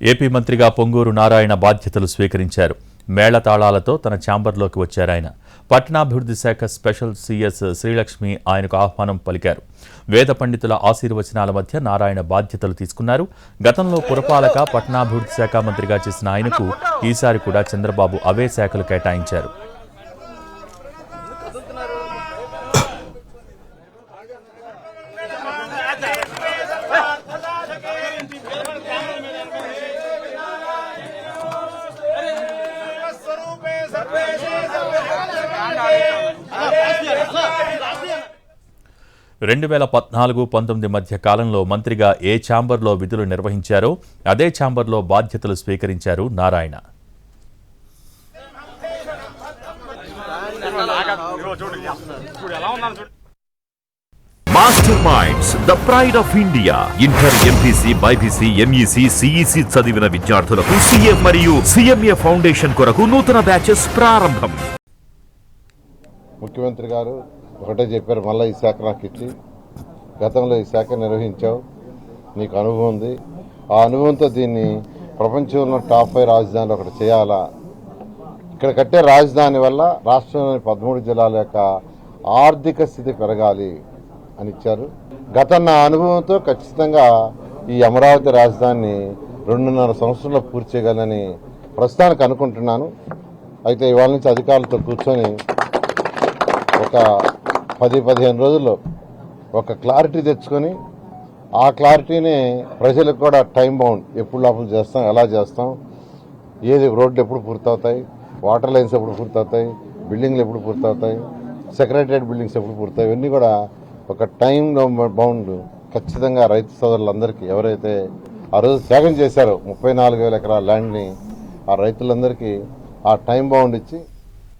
AP మంత్రిగా పొంగూరు నారాయణ బాధ్యతలు స్వీకరించారు. మేళతాళాలతో తన ఛాంబర్లోకి వచ్చారాయన పట్టణాభివృద్ధి శాఖ స్పెషల్ సీఎస్ శ్రీలక్ష్మి ఆయనకు ఆహ్వానం పలికారు. వేద పండితుల ఆశీర్వచనాల మధ్య నారాయణ బాధ్యతలు తీసుకున్నారు. గతంలో పురపాలక పట్టణాభివృద్ధి శాఖ మంత్రిగా చేసిన ఆయనకు ఈసారి కూడా చంద్రబాబు అవే శాఖలు కేటాయించారు. రెండు వేల పద్నాలుగు పంతొమ్మిది మధ్య కాలంలో మంత్రిగా ఏ ఛాంబర్లో విధులు నిర్వహించారో అదే ఛాంబర్లో బాధ్యతలు స్వీకరించారు Narayana. Master Minds the pride of India inter MPC BiPC MEC CEC చదివిన విద్యార్థులకు సీఏ మరియు సిఎంఏ ఫౌండేషన్ కొరకు నూతన బ్యాచెస్ ప్రారంభం. ముఖ్యమంత్రి గారు ఒకటే చెప్పారు మళ్ళీ ఈ శాఖ నాకు ఇచ్చి. గతంలో ఈ శాఖ నిర్వహించావు. నీకు అనుభవం ఉంది. ఆ అనుభవంతో దీన్ని ప్రపంచంలో టాప్ ఫైవ్ రాజధానిలో ఒకటి చేయాలా? ఇక్కడ కట్టే రాజధాని వల్ల రాష్ట్రంలోని పదమూడు జిల్లాల యొక్క ఆర్థిక స్థితి పెరగాలి అని ఇచ్చారు. గత నా అనుభవంతో ఖచ్చితంగా ఈ అమరావతి రాజధానిని రెండున్నర సంవత్సరంలో పూర్తి చేయగలనని ప్రస్తుతానికి అనుకుంటున్నాను. అయితే ఇవాళ నుంచి అధికారులతో కూర్చొని ఒక పది పదిహేను రోజుల్లో ఒక క్లారిటీ తెచ్చుకొని ఆ క్లారిటీని ప్రజలకు కూడా టైం బౌండ్ ఎప్పుడు లోపల చేస్తాం ఎలా చేస్తాం ఏది రోడ్లు ఎప్పుడు పూర్తవుతాయి వాటర్ లైన్స్ ఎప్పుడు పూర్తవుతాయి బిల్డింగ్లు ఎప్పుడు పూర్తవుతాయి సెక్రటరియట్ బిల్డింగ్స్ ఎప్పుడు పూర్తవుతాయి ఇవన్నీ కూడా ఒక టైం బౌండ్ ఖచ్చితంగా రైతు సోదరులందరికీ ఎవరైతే ఆ రోజు త్యాగం చేశారో ముప్పై నాలుగు వేల ఎకరాల ల్యాండ్ని ఆ రైతులందరికీ ఆ టైం బౌండ్ ఇచ్చి